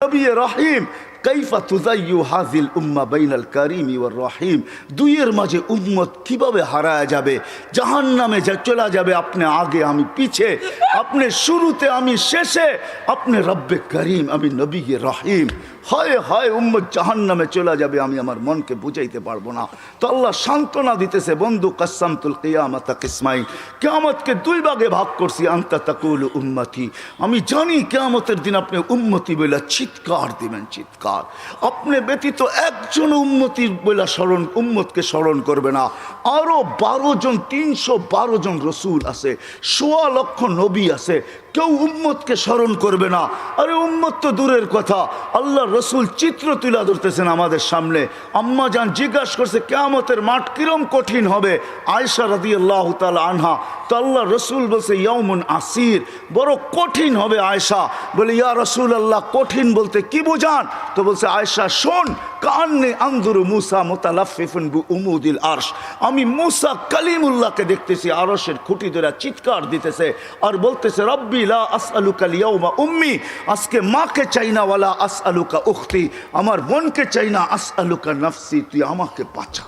নবী রহিম কাইফা তুজাইয়ু হাজিল উম্মা বাইনাল কারিমি ওয়ার রহিম? দুইয়ের মাঝে উম্মত কীভাবে হারায় যাবে? জাহান নামে যা চলে যাবে, আপনি আগে, আমি পিছে। আপনি শুরুতে, আমি শেষে। আপনি রব্বে করিম, আমি নবী হয় হয়, উম্মত জাহান নামে চলে যাবে, আমি আমার মনকে বুঝাইতে পারব না। তো আল্লাহ সান্ত্বনা দিতেছে, বন্ধু কাসামতুল কিয়ামতা কিসমাই কেয়ামতকে দুই ভাগে ভাগ করছি, আন্তা তাকুল উম্মতি। আমি জানি কেয়ামতের দিন আপনি উম্মতি বলে চিৎকার দিবেন, চিৎকার। আপনি ব্যতীত একজন উন্মতির বলে স্মরণ উম্মতকে স্মরণ করবে না। আরও বারো জন, তিনশো বারো জন রসুল আছে সোয়া লক্ষ নবী আছে। কেউ উম্মতকে স্মরণ করবে না। আরে উম্মত তো দূরের কথা। আল্লাহ রসুল চিত্র তুলে ধরতেছেন আমাদের সামনে। আম্মা যান জিজ্ঞাসা করছে, কেয়ামতের মাঠ কিরম কঠিন হবে? আয়সা রাদি আল্লাহ তালা আনহা, তো আল্লাহ রসুল বলছে ইয়মুন আসির। বড় কঠিন হবে আয়সা বলে, ইয়া রসুল আল্লাহ কঠিন বলতে কি বোঝান? তো বলছে আয়সা শোন কান্নে আন্দুরু মুসা মোতালাফিফুন বু উমুদিল আরশ। আমি মুসা কালিমুল্লাহকে দেখতেছি, আরশের খুঁটি ধরে চিৎকার দিতেছে আর বলতেছে, রব্বি লা আসআলুকা লিয়াউমা উম্মি, আজকে মাকে চাই না, ওয়ালা আসআলুকা উখতি, আমার বোনকে চাই না, আসআলুকা নাফসি, তুই আমাকে বাঁচা।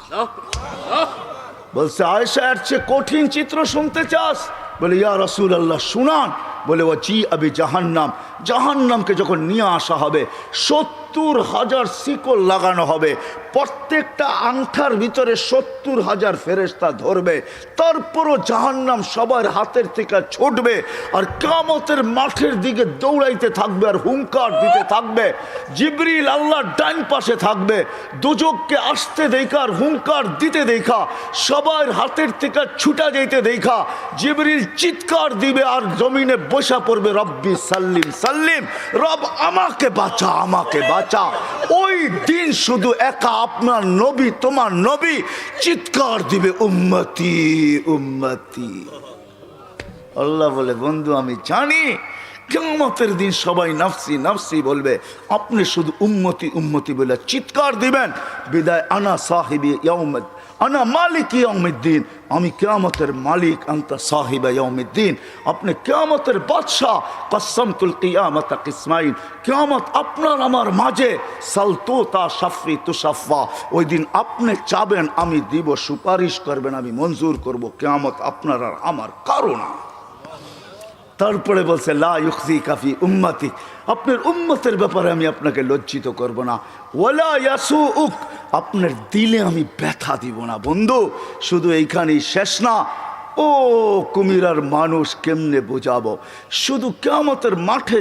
বলছে আয়সা এর চেয়ে কঠিন চিত্র শুনতে চাস? বলে, ইয়া রসুল আল্লাহ শুনান। বলে ও জি আবি জাহান্নাম। জাহান্নামকে যখন নিয়ে আসা হবে, সত্তর হাজার শিকল লাগানো হবে, প্রত্যেকটা আংঠার ভিতরে সত্তর হাজার ফেরেস্তা ধরবে, তারপরও জাহান্নাম সবার হাতের থেকে ছুটবে আর কামতের মাঠের দিকে দৌড়াইতে থাকবে আর হুঙ্কার দিতে থাকবে, জিবরিল আল্লাহ ডাইন পাশে থাকবে, দুজককে আসতে দেখা আর হুঙ্কার দিতে দেখা, সবার হাতের থেকে ছুটা যেতে দেখা, জিবরিল চিৎকার দিবে আর জমিনে বসা পড়বে, রব্বি সাল্লিম সাল্লিম, রব আমাকে বাঁচা আমাকে বাঁচা। ওই দিন শুধু একা আপনার নবী, তোমার নবী চিৎকার দিবে, উম্মতি উম্মতি। আল্লাহ বলে, বন্ধু, আমি জানি কেমতের দিন সবাই নাফসি নাফসি বলবে, আপনি শুধু উম্মতি উম্মতি বলে চিৎকার দিবেন। বিদায়, আনা সাহিবি ইয়াউমদ আনা মালিক ইয়মিদ্দিন আমি কেয়ামতের মালিক, আন্তা সাহিবা ইয়মিদ্দিন আপনি কেয়ামতের বাদশাহ কসমতুল কিয়ামত ইসমাইল কেয়ামত আপনার আমার মাঝে। সালতো তা সাফি তুসাফা ওই দিন আপনি চাবেন, আমি দিব সুপারিশ করবেন, আমি মঞ্জুর করব। কেয়ামত আপনার আর আমার কারণ তারপরে বলছে, লা ইউখজি কাফি উম্মাতি। আপনার উম্মতের ব্যাপারে আমি আপনাকে লজ্জিত করব না। ওলা ইয়াসু উক আপনার দিলে আমি ব্যথা দিব না, বন্ধু। শুধু এইখানেই শেষ না, ও কুমিরার মানুষ কেমনে বোঝাবো? শুধু কেমতের মাঠে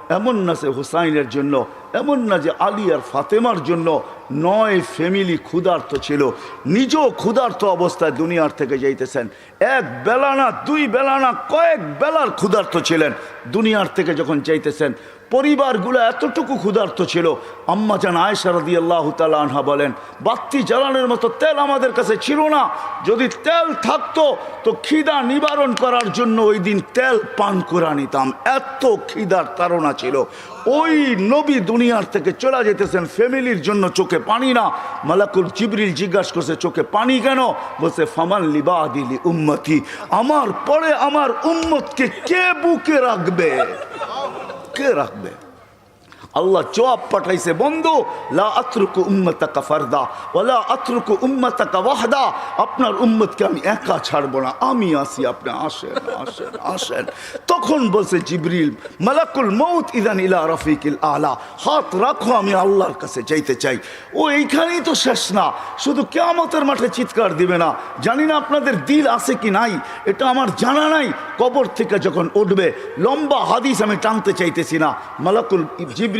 এমন না যে হুসাইনের জন্য, এমন না যে আলী আর ফাতেমার জন্য নয় ফ্যামিলি ক্ষুধার্ত ছিল। নিজেও ক্ষুধার্ত অবস্থায় দুনিয়ার থেকে যাইতেছেন। এক বেলা না, দুই বেলা না, কয়েক বেলার ক্ষুধার্ত ছিলেন। দুনিয়ার থেকে যখন যাইতেছেন, পরিবারগুলো এতটুকু ক্ষুধার্ত ছিল। আম্মা জান আয়সারদি আল্লাহ আনহা বলেন, বাত্তি জ্বালানোর মতো তেল আমাদের কাছে ছিল না। যদি তেল থাকতো, তো খিদা নিবারণ করার জন্য ওই দিন তেল পান করে নিতাম। এত খিদার তাড়না ছিল। ওই নবী দুনিয়ার থেকে চলে যেতেছেন ফ্যামিলির জন্য চোখে পানি না। মালাকুল জিবরিল জিজ্ঞাসা করছে, চোখে পানি কেন? বলছে, ফামান লিবা দিলি উম্মতি। আমার পরে আমার উম্মতকে কে বুকে রাখবে? কে রাখবে? আল্লাহ জবাব পাঠাইছে, বন্ধু, লা আত্রুকু উম্মতাকা ফারদা ওলা আত্রুকু উম্মতাকা ওয়াহদা। আপনার উম্মতকে আমি একা ছাড়বো না, আমি আসি আপনি আসেন আসেন আসেন। তখন বলছে জিবরিল, মালাকুল মৌত ইদান ইলা রফিকিল আলা। হাত রাখো, আমি আল্লাহর কাছে যাইতে চাই। ও এইখানেই তো শেষ না, শুধু কেয়ামতের মাঠে চিৎকার দিবে না। জানি না আপনাদের দিল আছে কি নাই, এটা আমার জানা নাই। কবর থেকে যখন উঠবে, লম্বা হাদিস আমি টানতে চাইতেছি না। মালাকুল জিবরিল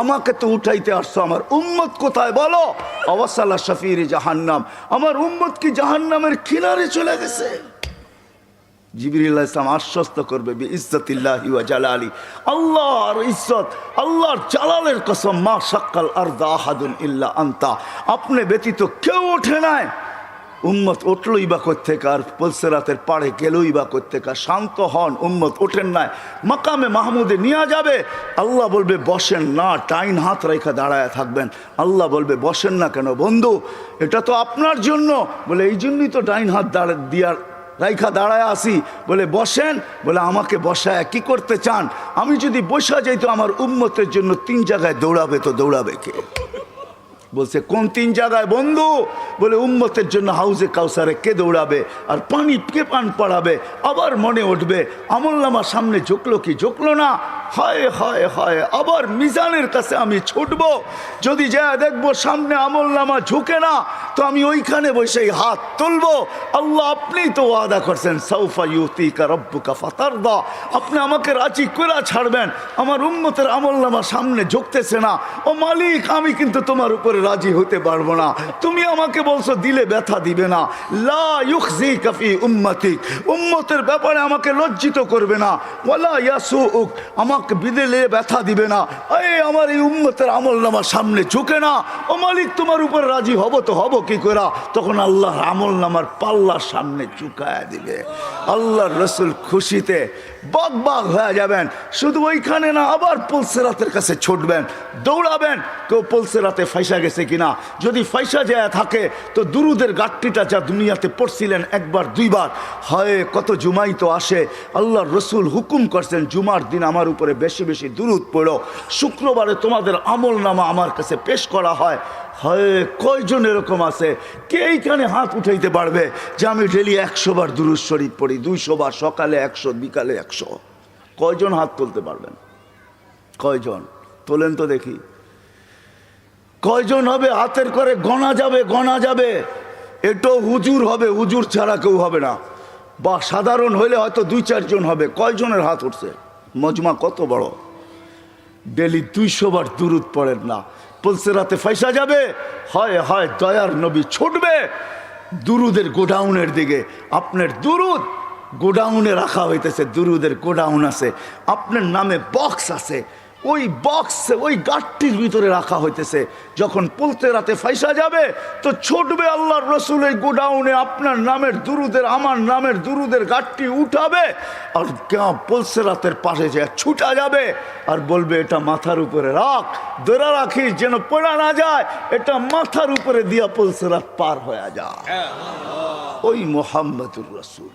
আমাকে তো উঠাইতে আসছো আমার উম্মত কোথায় বলো? অবসাল্লা শফির জাহান্নাম। আমার উম্মত কি জাহান্নামের কিনারে চলে গেছে? জিবির ইসলাম আশ্বস্ত করবে ইজ্জতিল্লাহি ওয়া জালালি। আল্লাহর ইজ্জত, আল্লাহর জালালের কসম, মা সাক্কাল আরদা আহাদুন ইল্লা আন্তা। আপনি ব্যতীত কেউ ওঠে নাই। উম্মত উঠলই বা কোথেকে আর পলসেরাতের পাড়ে গেলই বা করতে কার শান্ত হন, উম্মত ওঠেন নাই। মাকামে মাহমুদে নিয়ে যাবে। আল্লাহ বলবে, বসেন না টাইন হাত রেখা দাঁড়ায় থাকবেন। আল্লাহ বলবে, বসেন না কেন বন্ধু? এটা তো আপনার জন্য। বলে, এই জন্যই তো ডাইন হাত দাঁড়া, দিয়ার রাইখা দাঁড়ায় আসি বলে, বসেন। বলে, আমাকে বসায় কি করতে চান? আমি যদি বসা যাই তো আমার উম্মতের জন্য তিন জায়গায় দৌড়াবে তো দৌড়াবে কে? বলছে, কোন তিন জায়গায় বন্ধু? বলে, উম্মতের জন্য হাউজে কাউসারে কে দৌড়াবে আর পানি কে পান পড়াবে? আবার মনে উঠবে, আমল আমল্লামা সামনে ঝুঁকলো কি ঝুঁকলো না? হয় হয় হয়, আবার মিজানের কাছে আমি ছুটবো। যদি যা দেখব সামনে আমলনামা ঝুঁকে না, তো আমি ওইখানে বসেই হাত তুলবো। আল্লাহ আপনি তো ওয়াদা করছেন সৌফা ইউতি কা রব্বুকা ফাতারদা। আপনি আমাকে রাজি করে ছাড়বেন। আমার উম্মতের আমলনামা সামনে ঝুঁকতেছে না। ও মালিক, আমি কিন্তু তোমার উপরে রাজি হতে পারব না। তুমি আমাকে বলছো, দিলে ব্যথা দিবে না। লা কাফি উম্মতিক। উম্মতের ব্যাপারে আমাকে লজ্জিত করবে না। ওয়ালা ইয়াসুউক, আমাকে বিদেলে ব্যথা দিবে না। এই আমার এই উম্মতের আমল নামার সামনে ঝুঁকে না। ও মালিক, তোমার উপর রাজি হব তো হব কি করা তখন আল্লাহর আমল নামার পাল্লার সামনে চুকায় দিবে। আল্লাহর রসুল খুশিতে বাগ হয়ে যাবেন। শুধু ওইখানে না, আবার পলসেরাতের কাছে ছুটবেন। দৌড়াবেন, কেউ পলসেরাতে ফাইসা গেছে কিনা? যদি ফাইসা যায় থাকে, তো দুরুদের গাঠটিটা যা দুনিয়াতে পড়ছিলেন একবার, দুইবার। হয়, কত জুমাই তো আসে। আল্লাহর রসুল হুকুম করছেন, জুমার দিন আমার উপরে বেশি বেশি দুরুদ পড়ো। শুক্রবারে তোমাদের আমল নামা আমার কাছে পেশ করা হয়। হয়, কয়জন এরকম আছে? কে এইখানে হাত উঠাইতে পারবে যে আমি ডেলি একশো বার দুরুদ শরীফ পড়ি, দুইশো বার, সকালে একশো, বিকালে একশো? কয়জন হাত তুলতে পারবেন? কয়জন? তোলেন তো দেখি। কয়জন হবে? হাতের করে গণা যাবে গণা যাবে। এটাও হুজুর হবে, হুজুর ছাড়া কেউ হবে না। বা সাধারণ হইলে হয়তো দুই, চারজন হবে। কয়জনের হাত উঠছে? মজমা কত বড়? ডেলি দুইশো বার দুরুদ পড়েন না। পলসে রাতে ফাইসা যাবে। হয় হয়, দয়ার নবী ছুটবে। দুরুদের গোডাউনের দিকে। আপনার দুরুদ গোডাউনে রাখা হইতেছে, দুরুদের গোডাউন আছে। আপনার নামে বক্স আছে। ওই বক্স ওই গাঠটির ভিতরে রাখা হইতেছে। যখন পলতে রাতে ফাইসা যাবে তো ছুটবে আল্লাহর রসুল এই গোডাউনে আপনার নামের দুরুদের আমার নামের দুরুদের গাঠটি উঠাবে আর পলসে রাতের পাশে যে ছুটা যাবে আর বলবে এটা মাথার উপরে রাখ দোরা রাখিস যেন পড়া না যায় এটা মাথার উপরে দিয়া পলসে রাত পার হয়ে যায়। ওই মোহাম্মদুর রসুল।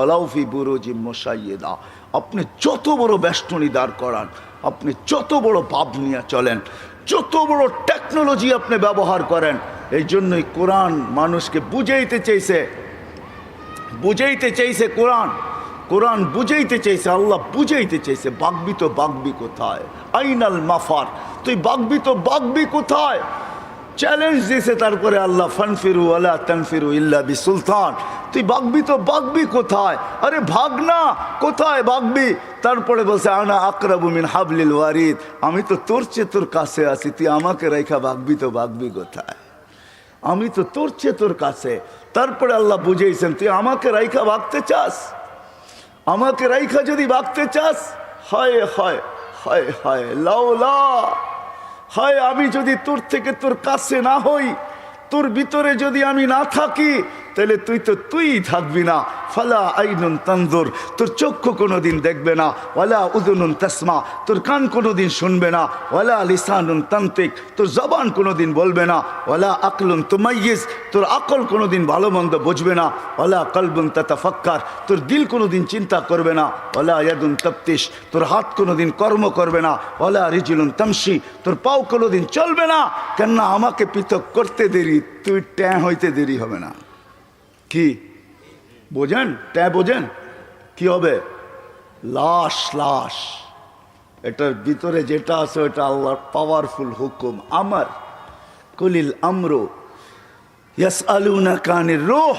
অলাউফি বুরুজি মোসাইয়েদা আপনি যত বড় বেষ্টনী দাঁড় করান, আপনি যত বড় পাপ নিয়ে চলেন, যত বড় টেকনোলজি আপনি ব্যবহার করেন, এই জন্যই কোরআন মানুষকে বুঝাইতে চেয়েছে বুঝাইতে চাইছে কোরআন। কোরআন বুঝাইতে চাইছে, আল্লাহ বুঝাইতে চাইছে, বাগবি তো বাগবি কোথায়? আইনাল মাফার। তুই বাগবি তো বাগবি কোথায়? চ্যালেঞ্জ দিয়েছে তারপরে আল্লাহ, ফানফিরু আল্লাহ তানফিরু ইল্লা বি সুলতান তুই বাগবি তো বাগবি কোথায়? আরে ভাগ না, কোথায় বাগবি? তারপরে বলছে, আনা আকরাবু মিন হাবলিল ওয়ারিদ। আমি তো তোর চেয়ে তোর কাছে আছি, তুই আমাকে রেখা বাগবি তো বাগবি কোথায়? আমি তো তোর চেয়ে তোর কাছে। তারপরে আল্লাহ বুঝেছেন তুই আমাকে রাইখা বাগতে চাস? আমাকে রাইখা যদি বাগতে চাস, হয় হয় হয় হয়, লাউলা। হয়, আমি যদি তোর থেকে তোর কাছে না হই, তোর ভিতরে যদি আমি না থাকি তাহলে তুই তো তুই থাকবি না। ফালা আইনুন তান্দুর তোর চক্ষু কোনোদিন দেখবে না। ওয়ালা উদুনুন তাসমা, তোর কান কোনোদিন শুনবে না। ওয়ালা লিসানুন তান্ত্রিক, তোর জবান কোনোদিন বলবে না। ওয়ালা আকলুন তুমাইয়িস তোর আকল কোনোদিন ভালো মন্দ বুঝবে না। ওয়ালা কলবুন তাতাফাক্কার, তোর দিল কোনোদিন চিন্তা করবে না। ওয়ালা ইয়াদুন তপ্তিস তোর হাত কোনোদিন কর্ম করবে না। ওয়ালা রিজুলুন তামসি তোর পাও কোনোদিন চলবে না। কেননা আমাকে পৃথক করতে দেরি, তুই ট্যাঁ হইতে দেরি হবে না। কি? বোঝেন? ট্যাঁ বোঝেন? কি হবে? লাশ লাশ। এটার ভিতরে যেটা আছে, ওটা আল্লাহর পাওয়ারফুল হুকুম। আমার কলিল আমরো ইয়াস আলুনা কানের রোহ।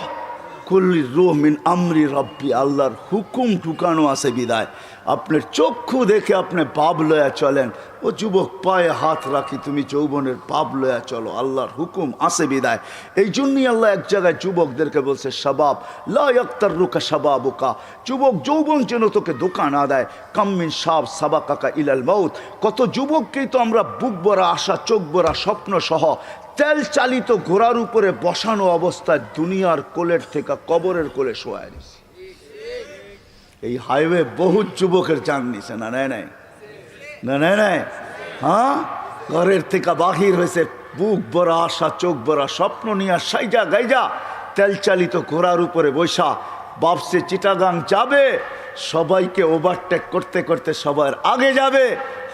কুল্লির রোহ মিন আমরি রব্বি, আল্লাহর হুকুম ঢুকানো আছে বিদায়। আপনার চক্ষু দেখে আপনি পাপ লয়া চলেন। ও যুবক, পায়ে হাত রাখি, তুমি যৌবনের পাপ লয়া চলো, আল্লাহর হুকুম আসে বিদায়। এই জন্যই আল্লাহ এক জায়গায় যুবকদেরকে বলছে সবাব লাক্তার রুকা সবাবুকা যুবক যৌবন যেন তোকে দোকান না দেয়। কাম্মিন সাব সাবা কাকা ইলাল মৌত কত যুবককেই তো আমরা বুক ভরা আশা, চোখ ভরা স্বপ্ন সহ তেল চালিত ঘোড়ার উপরে বসানো অবস্থায় দুনিয়ার কোলের থেকে কবরের কোলে শোয়া দিছি এই হাইওয়ে বহু যুবকের চান নিছে, না নেয় নাই? না নেয় নাই? হ্যাঁ? ঘরের থেকে বাহির হয়েছে, বুক ভরা আশা, চোখ ভরা স্বপ্ন নিয়ে সাইজা গাইজা তেল চালিত ঘোড়ার উপরে বৈশা বাপসে চিটাগাং যাবে, সবাইকে ওভারটেক করতে করতে সবার আগে যাবে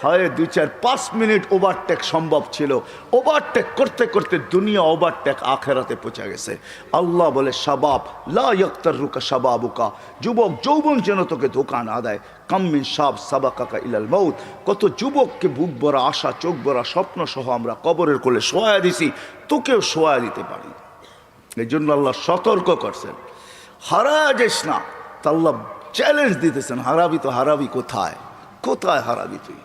হয়, দুই চার পাঁচ মিনিট ওভারটেক সম্ভব ছিল। ওভারটেক করতে করতে দুনিয়া ওভারটেক আখেরাতে পৌঁছে গেছে। আল্লাহ বলে সাবাব লা ইয়ক্তার রুকা সাবাবুকা যুবক যৌবন যেন তোকে দোকান আদায় কাম্মিন সাব সাবা কাকা ইলাল মৌত কত যুবককে বুক ভরা আশা, চোখ ভরা স্বপ্ন সহ আমরা কবরের কোলে শোয়া দিছি, তোকেও শোয়া দিতে পারি। এই জন্য আল্লাহ সতর্ক করছেন। হারা যাস না। তা আল্লাহ চ্যালেঞ্জ দিতেছেন, হারাবি তো হারাবি কোথায়? কোথায় হারাবি তুই?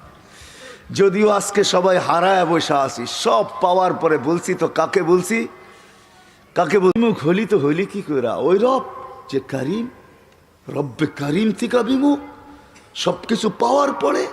যদিও আজকে সবাই হারায় বসে আসি সব পাওয়ার পরে বলছি তো কাকে বলছি? কাকে বল মুখ হলি তো হইলি কি করা ওই রব যে কারিম, রব্বে কারিম থেকে বিমুখ সব কিছু পাওয়ার পরে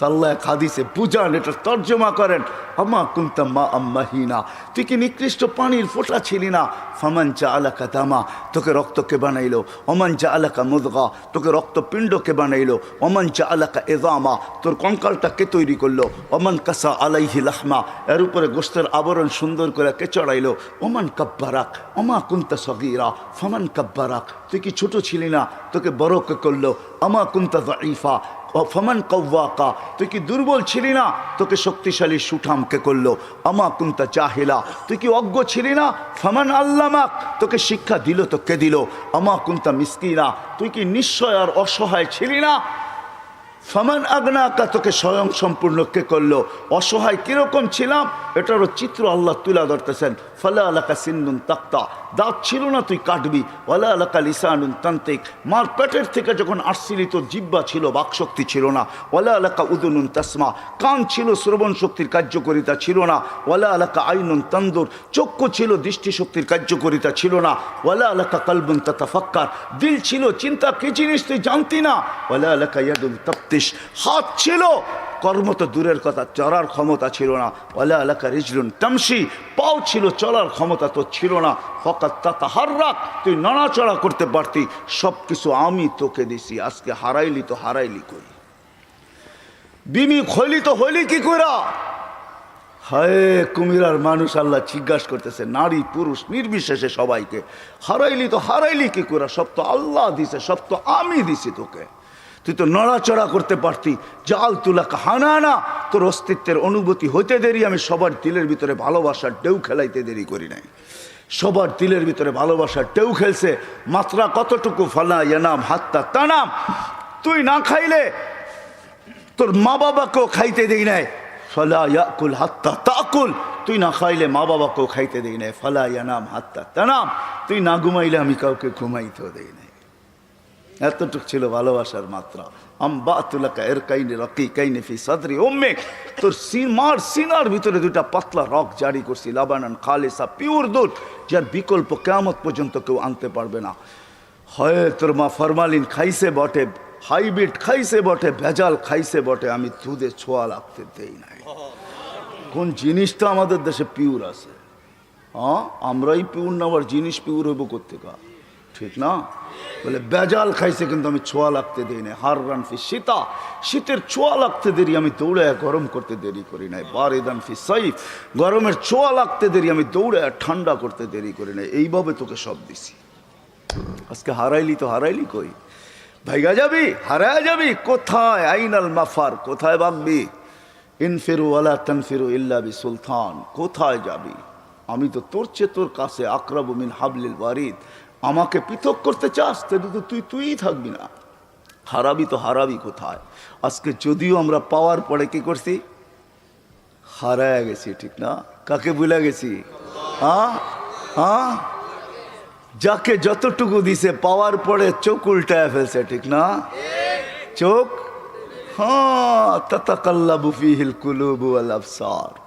তাল্লা এক হাদিসে, বুঝান, এটা তর্জমা করেন আমা কুন্তা মা আম্মাহিনা, তুই কি নিকৃষ্ট পানির ফোঁটা ছিলি না? ফামান চা আলাকা দামা তোকে রক্তকে বানাইলো? অমান চা আলাকা মুদগা তোকে রক্তপিণ্ডকে বানাইলো অমান চা আলাকা এদামা তোর কঙ্কালটাকে তৈরি করল? অমান কাসা আলাইহি লাহমা এর উপরে গোস্তের আবরণ সুন্দর করে কে চড়াইলো? ওমান কাব্বারাক অমা কুন্তা সগিরা ফামান কাব্বারাক তুই কি ছোট ছিলি না? তোকে বড়কে করল আমা কুন্তা ইফা ও ফমান কৌয়াকা তুই কি দুর্বল ছিলি না? তোকে শক্তিশালী সুঠামকে করল। আমা কুন্তা চাহিলা তুই কি অজ্ঞ ছিলি না? ফমান আল্লামাক, তোকে শিক্ষা দিল, তোকে দিল। আমা কুন্তা মিসকিনা, তুই কি নিশ্চয় আর অসহায় ছিলি না? ফমান আগনা আগ্নাকা তোকে স্বয়ং সম্পূর্ণ কে করল? অসহায় কীরকম ছিলাম? এটারও চিত্র আল্লাহ তুলা ধরতেছেন। ফলা আলাকা সিন্দুন তাক্তা। দাঁত ছিল না, তুই কাটবি। ওয়ালা আলাকা লিসানুন তান্ত্রিক মার পেটের থেকে যখন আসছিলি তোর জিব্বা ছিল, বাকশক্তি ছিল না। ওলা আলাকা উদুনুন তাসমা। কান ছিল, শ্রবণ শক্তির কার্যকরিতা ছিল না। ওলা আলাকা আইনুন তন্দুর। চক্ষু ছিল দৃষ্টিশক্তির কার্যকরিতা ছিল না। ওলা আলাকা কলবুন তাতাফাক্কার। দিল ছিল, চিন্তা কি জিনিস তুই জানতি না? ওলা আলাকা ইয়াদুন তপ্তিস হাত ছিল, কর্ম তো দূরের কথা, চড়ার ক্ষমতা ছিল না। ওয়ালা আলাকা রিজলুন তামসি পাও ছিল, চলার ক্ষমতা তো ছিল না। ফকাত তাতা হার রাখ তুই নড়াচড়া করতে পারতি সব কিছু আমি তোকে দিছি, আজকে হারাইলি তো হারাইলি করি বিমি হইলি তো হইলি কি করা হায়, কুমিরার মানুষ আল্লাহ জিজ্ঞাসা করতেছে, নারী, পুরুষ, নির্বিশেষে সবাইকে। হারাইলি তো হারাইলি কি করে সব তো আল্লাহ দিছে, সব তো আমি দিছি তোকে। তুই তো নড়াচড়া করতে পারতি। জাল তুলা হানা না তোর অস্তিত্বের অনুভূতি হইতে দেরি, আমি সবার দিলের ভিতরে ভালোবাসার ঢেউ খেলাইতে দেরি করি নাই। সবার দিলের ভিতরে ভালোবাসার ঢেউ খেলছে। মাত্রা কতটুকু? ফালা ইয়ানাম হাত্তা তানাম। তুই না খাইলে তোর মা বাবাকেও খাইতে দেই নাই। ফলা ইয়াকুল হাত্তা তাকুল। তুই না খাইলে মা বাবাকেও খাইতে দেই নাই। ফলা ইয়ানাম হাত্তা তানাম। তুই না ঘুমাইলে আমি কাউকে ঘুমাইতেও দেই নাই। এতটুক ছিল ভালোবাসার মাত্রা। আম্বা তুলাকা এর কাইনে রকি কাইনে ফি সাদরি। ওম্মে তোর সিন মার সিনার ভিতরে দুটা পাতলা রক জারি করছি, লাবানান, খালেসা, পিওর দুধ, যার বিকল্প কেমত পর্যন্ত কেউ আনতে পারবে না। হয় তোর মা ফরমালিন খাইছে বটে, হাইব্রিড খাইছে বটে, ভেজাল খাইছে বটে, আমি দুধে ছোঁয়া লাগতে দেই নাই। কোন জিনিসটা আমাদের দেশে পিওর আছে। হ্যাঁ আমরাই পিওর না, আবার জিনিস পিওর হইব কোথেকা ঠিক না? বলে, বেজাল খাইছে কিন্তু আমি ছোঁয়া লাগতে দিই নাই। হার রান ফি শীতা। শীতের ছোঁয়া লাগতে দেরি, আমি দৌড়ে গরম করতে দেরি করি নাই। বারিদান সাইফ। গরমের ছোঁয়া লাগতে দেরি, আমি দৌড়ে ঠান্ডা করতে দেরি করি নাই। এইভাবে তোকে সব দিছি। আজকে হারাইলি তো হারাইলি কই? ভাইগা যাবি? হারায় যাবি? কোথায়? আইনাল মাফার, কোথায় ভাববি ইনফিরু আলা তানফিরু ইল্লা বি সুলতান কোথায় যাবি? আমি তো তোর চেয়ে তোর কাছে আকরাবু মিন হাবলিল ওয়ারিদ। আমাকে পৃথক করতে চাস তাহলে তো তুই, তুইই থাকবি না। হারাবি তো হারাবি কোথায়? আজকে যদিও আমরা পাওয়ার পরে কি করছি? হারায় গেছি, ঠিক না? কাকে ভুলে গেছি? হ্যাঁ? হ্যাঁ? যাকে যতটুকু দিছে, পাওয়ার পরে চোখ উল্টায় ফেলছে, ঠিক না? চোখ? হ্যাঁ তাতাকাল্লাবু ফিহিল কুলুবু ওয়াল আবসার।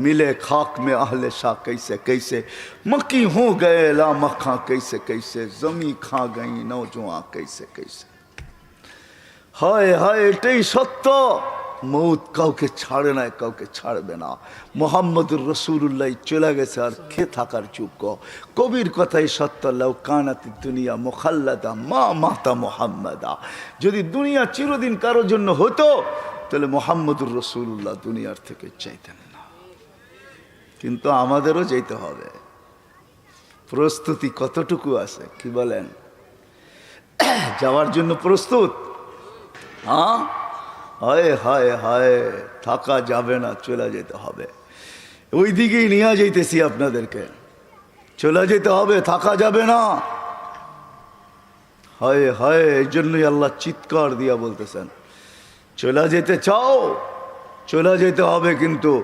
मिले खाक में अहले शाह कैसे कैसे मक्की हो गए ला मखा कैसे कैसे जमी खा गई नौजवान कैसे कैसे হায় হায় এটাই সত্য মৌত কাউকে ছাড়ে না কাউকে ছাড়বে না মোহাম্মদুর রসুল্লাহ চলে গেছে আর খে থাকার যোগ্য কবির কথাই সত্য লাউ কানাতি দুনিয়া মোখাল্লাদা মা মাতা মোহাম্মদা যদি দুনিয়া চিরদিন কারোর জন্য হতো তাহলে মোহাম্মদুর রসুল্লাহ দুনিয়ার থেকে চাইতেন না কিন্তু আমাদেরও যেতে হবে। প্রস্তুতি কতটুকু আছে, কি বলেন? যাওয়ার জন্য প্রস্তুত? হ্যাঁ? হয় হয়, হায়, থাকা যাবে না, চলে যেতে হবে। ওই দিকেই নিয়ে যাইতেছি আপনাদেরকে। চলে যেতে হবে, থাকা যাবে না। হয় হয়, এই জন্যই আল্লাহ চিৎকার দিয়া বলতেছেন, চলে যেতে চাও? চলে যেতে হবে কিন্তু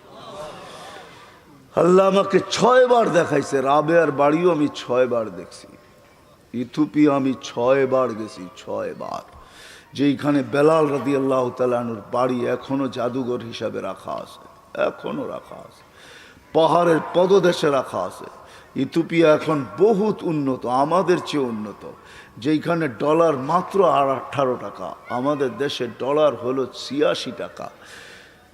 আল্লাহ আমাকে ছয়বার দেখাইছে রাবেয়ার বাড়িও আমি ছয়বার দেখছি। ইথুপিয়া আমি ছয়বার গেছি ছয়বার যেইখানে বেলাল রাদি আল্লাহ তালানুর বাড়ি এখনও জাদুঘর হিসাবে রাখা আছে, এখনও রাখা আছে। পাহাড়ের পদদেশে রাখা আছে। ইথুপিয়া এখন বহুত উন্নত, আমাদের চেয়ে উন্নত। যেইখানে ডলার মাত্র আর আঠারো টাকা, আমাদের দেশে ডলার হলো ছিয়াশি টাকা।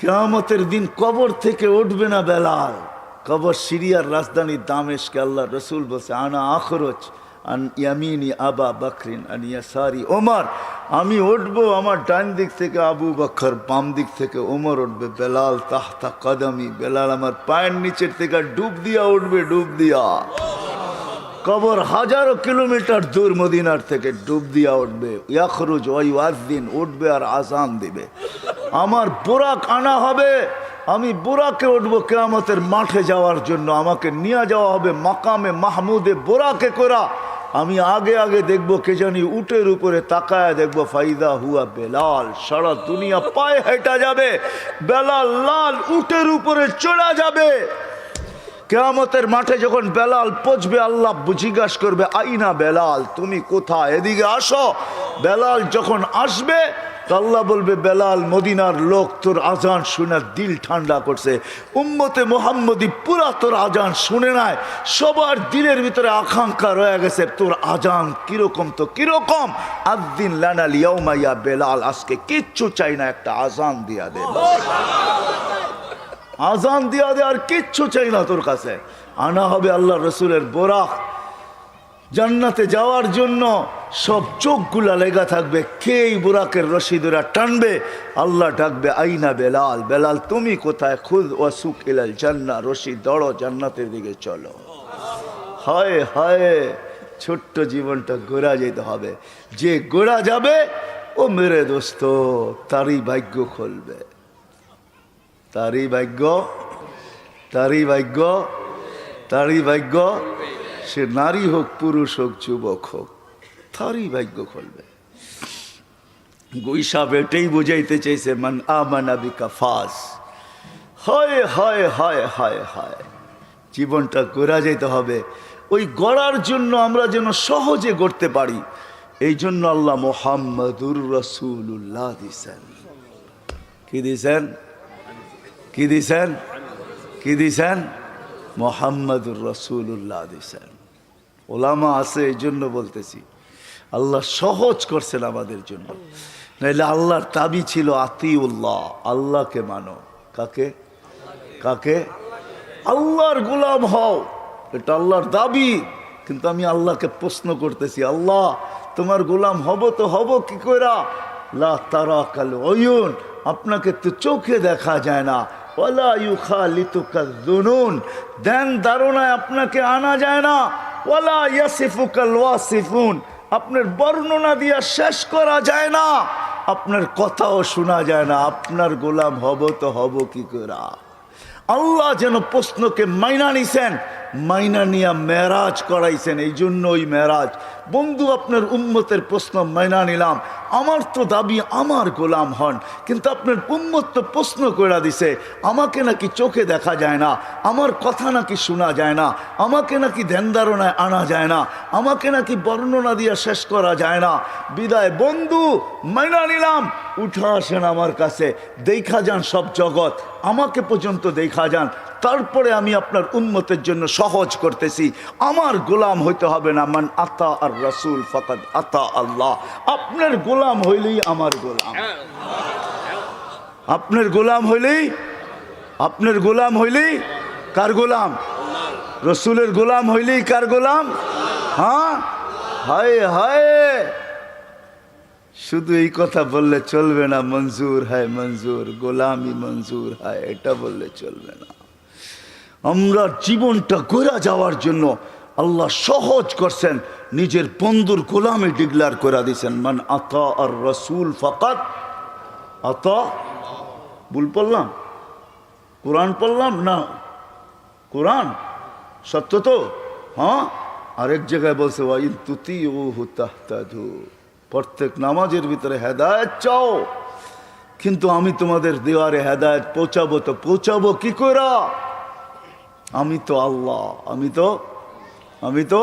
কেয়ামতের দিন কবর থেকে উঠবে না বেলাল। কবর সিরিয়ার রাজধানী দামেশকে আল্লাহ রসুল বলছে, আনা আখরোচ আন ইয়ামিনী আবা বকরিন, আন ইয়াসারি ওমর। আমি উঠবো আমার ডান দিক থেকে আবু বকর, বাম দিক থেকে ওমর উঠবে। বেলাল তাহতা কদমি, বেলাল আমার পায়ের নিচের থেকে ডুব দিয়া উঠবে, ডুব দিয়া। কবর হাজারো কিলোমিটার দূর মদিনার থেকে ডুব দিয়া উঠবে। ইয়াখরুজ ওয়াই ওয়াজদিন উঠবে আর আসান দিবে। আমার বোরাক আনা হবে, আমি বোরাকে উঠবো কেয়ামতের মাঠে যাওয়ার জন্য। আমাকে নিয়ে যাওয়া হবে মাকামে মাহমুদে বোরাকে করা আমি আগে আগে দেখব কে জানি উটের উপরে তাকায় দেখব। ফাইদা হুয়া বেলাল, সারা দুনিয়া পায়ে হেঁটা যাবে। বেলাল লাল উটের উপরে চড়া যাবে। কেয়ামতের মাঠে যখন বেলাল পচবে, আল্লাহ জিজ্ঞাস করবে, আইনা বেলাল, তুমি কোথায়? এদিকে আসো। বেলাল যখন আসবে আল্লাহ বলবে, বেলাল, মদিনার লোক তোর আজান শুনে দিল ঠান্ডা করছে। উম্মতে মোহাম্মদি পুরা তোর আজান শুনে নাই। সবার দিলের ভিতরে আকাঙ্ক্ষা রয়ে গেছে, তোর আজান কীরকম তো কীরকম? আদিন লানাল ইয়াউমাইয়া বেলাল, আজকে কিচ্ছু চাই না, একটা আজান দিয়া দে। আজান দিয়া দে আর কিচ্ছু চাই না তোর কাছে। আনা হবে আল্লাহ রসুলের বোরাক। জান্নাতে যাওয়ার জন্য সব চোখগুলা লেগা থাকবে কেই বুরাকের রশিদুরা টানবে? আল্লাহ ডাকবে, আইনা বেলাল বেলাল, তুমি কোথায়? খুদ ওয়াসুক ইলাল জান্না, রশি দড়ো, জান্নাতের দিকে চলো। হায় হায়, ছোট্ট জীবনটা গোড়া যেতে হবে। যে গোড়া যাবে, ও মেরে দোস্ত, তারই ভাগ্য খুলবে। তারই ভাগ্য তারই ভাগ্য তারই ভাগ্য। সে নারী হোক, পুরুষ হোক, যুবক হোক, তারই ভাগ্য খুলবে। গুইসাব এটাই বুঝাইতে চাইছে, মান আমানা বিকা ফাস হয় হয় হয় হয় হয়। জীবনটা গড়া যেতে হবে। ওই গড়ার জন্য আমরা যেন সহজে গড়তে পারি। এই জন্য আল্লাহ মোহাম্মদুর রসুল্লাহ দিছেন। কি দিছেন? কি দিছেন? কি দিছেন? মোহাম্মদুর রসুল্লাহ দিছেন। ওলামা আছে এই জন্য বলতেছি। আল্লাহ সহজ করছেন আমাদের জন্য। নাইলে আল্লাহর দাবি ছিল আতিউল্লাহ, আল্লাহকে মানো। কাকে? কাকে? আল্লাহর গোলাম হও। এটা আল্লাহর দাবি। কিন্তু আমি আল্লাহকে প্রশ্ন করতেছি, আল্লাহ, তোমার গোলাম হব তো হব কি কইরা? লা তারা কাল অয়ুন আপনাকে তো চোখে দেখা যায় না। ইউখা লিতুকা দেন ধারণায় আপনাকে আনা যায় না। ওয়ালা ইয়াসিফুকাল ওয়াসিফুন আপনার বর্ণনা দিয়া শেষ করা যায় না। আপনার কথাও শোনা যায় না। আপনার গোলাম হব তো হব কি করা? আল্লাহ যেন প্রশ্নকে মাইনা নিছেন, মাইনা নিয়া মেরাজ করাইছেন। এই জন্য ওই মেরাজ। বন্ধু, আপনার উন্মতের প্রশ্ন মাইনা নিলাম। আমার তো দাবি আমার গোলাম হন, কিন্তু আপনার উম্মত তো প্রশ্ন করে দিছে, আমাকে নাকি চোখে দেখা যায় না, আমার কথা নাকি শোনা যায় না, আমাকে নাকি ধ্যান ধারণায় আনা যায় না, আমাকে নাকি বর্ণনা দিয়ে শেষ করা যায় না। বিদায় বন্ধু, মাইনা নিলাম। উঠা আসেন আমার কাছে, দেখা যান সব জগৎ, আমাকে পর্যন্ত দেখা যান, তারপরে আমি আপনার উন্মতের জন্য সহজ করতেছি। আমার গোলাম হইতে হবে না, মান আতা আর রসুল ফকত আতা আল্লাহ। আপনার গোলাম হইলেই আমার গোলাম। আপনার গোলাম হইলেই, আপনার গোলাম হইলেই কার গোলাম? রসুলের গোলাম হইলেই কার গোলাম? হ্যাঁ? হায় হায়! শুধু এই কথা বললে চলবে না, মঞ্জুর হায় মঞ্জুর, গোলামি মঞ্জুর হায়, এটা বললে চলবে না। আমরা জীবনটা গোরা যাওয়ার জন্য আল্লাহ সহজ করছেন, নিজের বন্ধুর গোলামে ডিগলার করে দিয়েছেন, মান আতা আর রসুল ফকাত, আতা, ভুল পড়লাম কোরআন পড়লাম না? কোরআন? সত্য তো? হ্যাঁ? আরেক জায়গায় বলছে ওয়াইন তুতি ও হুতাহতাধু প্রত্যেক নামাজের ভিতরে হেদায়ত চাও। কিন্তু আমি তোমাদের দেওয়ারে হেদায়ত পৌঁছাবো তো পৌঁছাবো কি করা আমি তো আল্লাহ, আমি তো আমি তো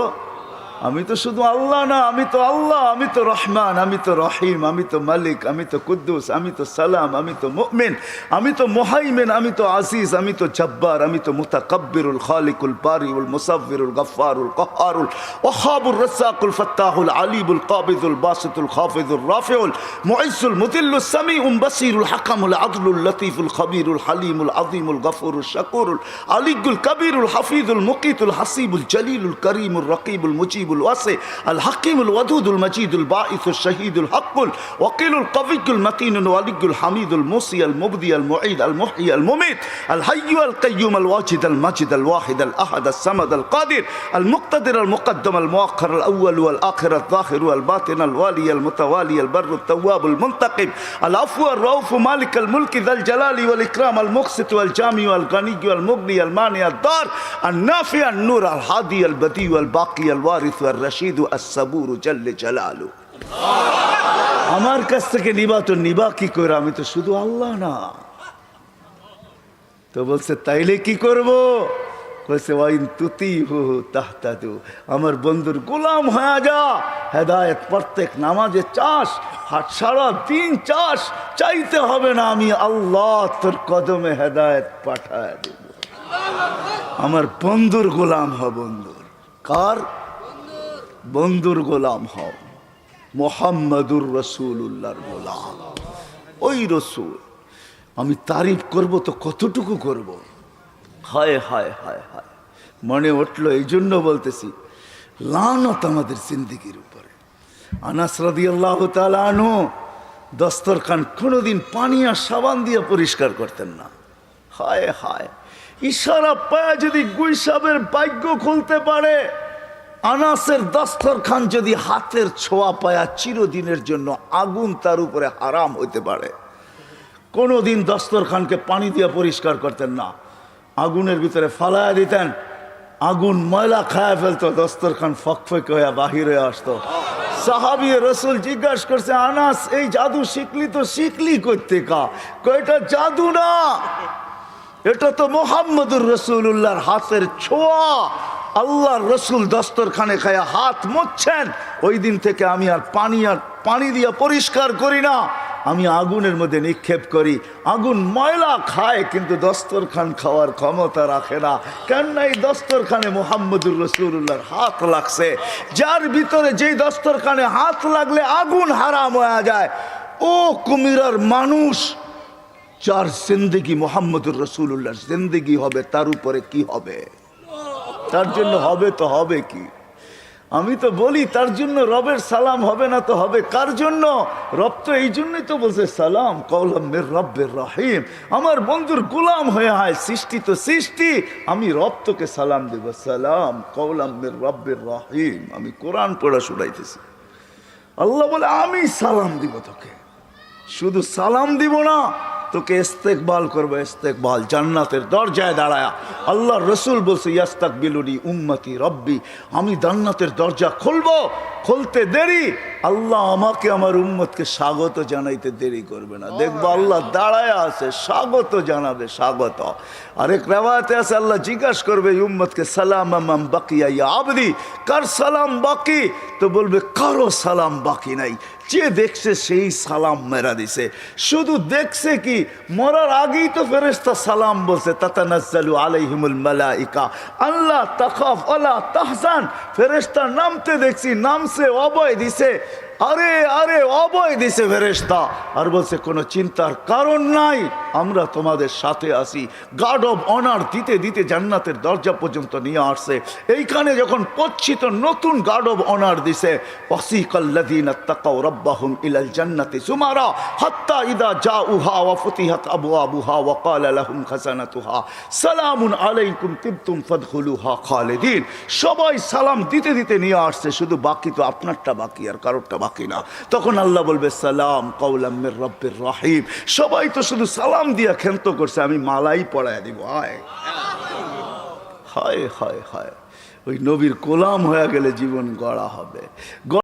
আমি তো শুধু আল্লাহ না আমি তো আল্লাহ আমি তো রহমান আমি তো রহিম আমি তো মালিক আমি তো কুদ্দুস আমি তো সালাম আমি তো মুমিন আমি তো মোহাইমেন আমি তো আজিজ আমি তো জব্বার আমি তো মুতাকব্বিরুল খালিকুল বারিউল মুসাফিরুল গফারুল কহারুল ওহাবুল রসাকুল ফত্তাহুল আলিবুল কাবিদুল বাসিতুল খাফিদুল রাফিউল মুইসুল মুদিল্লুল সামিউম বাসিরুল হাকামুল আদলুল লতিফুল খবিরুল হালিমুল আজিমুল গফুরুল শাকুরুল আলিগুল কবিরুল হাফিজুল মুকিতুল হাসিবুল জলিলুল করিমুল রকিবুল মুজিবুল الواسع الحكيم الودود المجيد الباعث الشهيد الحق الوقيل القوي المتين الولي الحميد الموصي المبدي المعيد المحيي المميت الحي القيوم الواجد المجد الواحد الأحد الصمد القادر المقتدر المقدم المؤخر الأول والآخر الظاهر والباطن الوالي المتوالي البر التواب المنتقم العفو الرؤوف مالك الملك ذا الجلال والإكرام المقسط والجامع والغني والمغني المانع الدار النافع النور الحادي البدي والباقي الوارث আরিফ আর রশিদ আসাবুর জাল্লে জালালু। আমার কাছ থেকে নিবা তো নিবা কি করে? আমি তো শুধু আল্লাহ না। তো বলছে, তাইলে কি করব? কইছে ওয়াইন তুতি হু তাহতাদু। আমার বন্ধুর গোলাম হয়ে যা। হেদায়ত প্রত্যেক নামাজে চাষ, হাট সারা দিন চাষ, চাইতে হবে না আমি আল্লাহ তোর কদমে হেদায়ত পাঠায় দেব। আমার বন্ধুর গোলাম হ বন্ধুর। কার? বন্ধুর গোলাম হও, মোহাম্মদুর রসুল্লাহর গোলাম। ওই রসুল, আমি তারিফ করব তো কতটুকু করব? হায় হায় হায় হায়। মনে উঠল এই জন্য বলতেছি, লানত আমাদের জিন্দিগির উপরে। আনাস রাদি আল্লাহ তালানো দস্তরখান কোনোদিন পানি আর সাবান দিয়ে পরিষ্কার করতেন না। হায় হায়। ইশারা পায়া যদি গুইসাবের ভাগ্য খুলতে পারে আনাসের দস্তরখান যদি হাতের ছোঁয়া পায়া চিরদিনের জন্য আগুন তার উপরে হারাম হইতে পারে। কোনোদিন দস্তরখানকে পানি দিয়ে পরিষ্কার করতেন না। আগুনের ভিতরে ফালায়া দিতেন। আগুন ময়লা খায়া ফেলতো দস্তরখান ফকফক হয়ে বাহির হয়ে আসতো। সাহাবি রসুল জিজ্ঞাসা করছে, আনাস, এই জাদু শিখলি তো শিখলি করতে কা কয়টা জাদু না। এটা তো মোহাম্মদুর রসুল্লাহর হাতের ছোঁয়া। আল্লাহর রসুল দস্তরখানে খায়া হাত মুচ্ছেন ওই দিন থেকে আমি আর পানি আর পানি দিয়ে পরিষ্কার করি না। আমি আগুনের মধ্যে নিক্ষেপ করি। আগুন ময়লা খায়, কিন্তু দস্তরখান খাওয়ার ক্ষমতা রাখে না। কেননা এই দস্তরখানে মোহাম্মদুর রসুল্লাহর হাত লাগছে। যার ভিতরে যেই দস্তরখানে হাত লাগলে আগুন হারাম হয়ে যায়। ও কুমিরার মানুষ, যার জিন্দগি মোহাম্মদুর রসুল্লাহর জিন্দগি হবে, তার উপরে কি হবে? তার জন্য হবে তো হবে কি? আমি তো বলি, তার জন্য রবের সালাম হবে না তো হবে। কার জন্য? রব তো এই জন্যই তো বলছে, সালাম কৌলামের রব্বের রহিম। আমার বন্ধুর গুলাম হয়ে হয় সৃষ্টি তো সৃষ্টি, আমি রব তোকে সালাম দেব। সালাম কৌলামের রব্বের রহিম। আমি কোরআন পড়া শুনাইতেছি। আল্লাহ বলে, আমি সালাম দিব তোকে। শুধু সালাম দিব না তোকে ইস্তেকবাল করব, ইস্তেকবাল। জান্নাতের দরজায় দাঁড়ায়া আল্লাহ রসুল বলছে ইয়াস্তাক বিলুনি উম্মতি রব্বি। আমি জান্নাতের দরজা খুলবো, খুলতে দেরি। আল্লাহ আমাকে, আমার উম্মতকে স্বাগত জানাইতে দেরি করবে না। দেখব আল্লাহ দাঁড়ায় আছে, স্বাগত জানাবে, স্বাগত। আরেক রেওয়াতে আছে, আল্লাহ জিজ্ঞাসা করবে উম্মতকে সালাম আমাম ইয়া আবদি? কার সালাম বাকি? তো বলবে, কারও সালাম বাকি নাই। যে দেখছে সেই সালাম মেরা দিছে। শুধু দেখছে কি, মরার আগেই তো ফেরেস্তা সালাম বলছে, তাতানাজ্জালু আলাইহিমুল মালাইকা। আল্লাহ তাখাফ আলা তাহসান ফেরেস্তা নামতে দেখছি, নামছে অবয় দিছে। আরে আরে অবয় দিছে ফেরেস্তা আর বলছে, কোনো চিন্তার কারণ নাই, আমরা তোমাদের সাথে আসি গার্ড অফ অনার দিতে দিতে জান্নাতের দরজা পর্যন্ত নিয়ে আসছে। এইখানে যখন পচ্ছিত নতুন গার্ড অফ অনার দিছে, ওয়াসিকাল্লাযীনা তাকাউ রাব্বাহুম ইলাল জান্নাতি সুমারা, হাত্তা ইদা জাউহা ওয়া ফুতিহাত আবওয়াবুহা ওয়া ক্বালা লাহুম খাজানাতুহা সালামুন আলাইকুম তিবতুম ফাদখুলুহা খালিদিন। সবাই সালাম দিতে দিতে নিয়ে আসছে, শুধু বাকি তো আপনারটা বাকি, আর কারোরটা বাকি না। তখন আল্লাহ বলবে, সালাম কৌলাম রব্বের রাহিম। সবাই তো শুধু সালাম দিয়া ক্ষেন্ত করছে, আমি মালাই পড়ায় দিব, হায়। হায় হায় হায়। ওই নবীর কোলাম হয়ে গেলে জীবন গড়া হবে।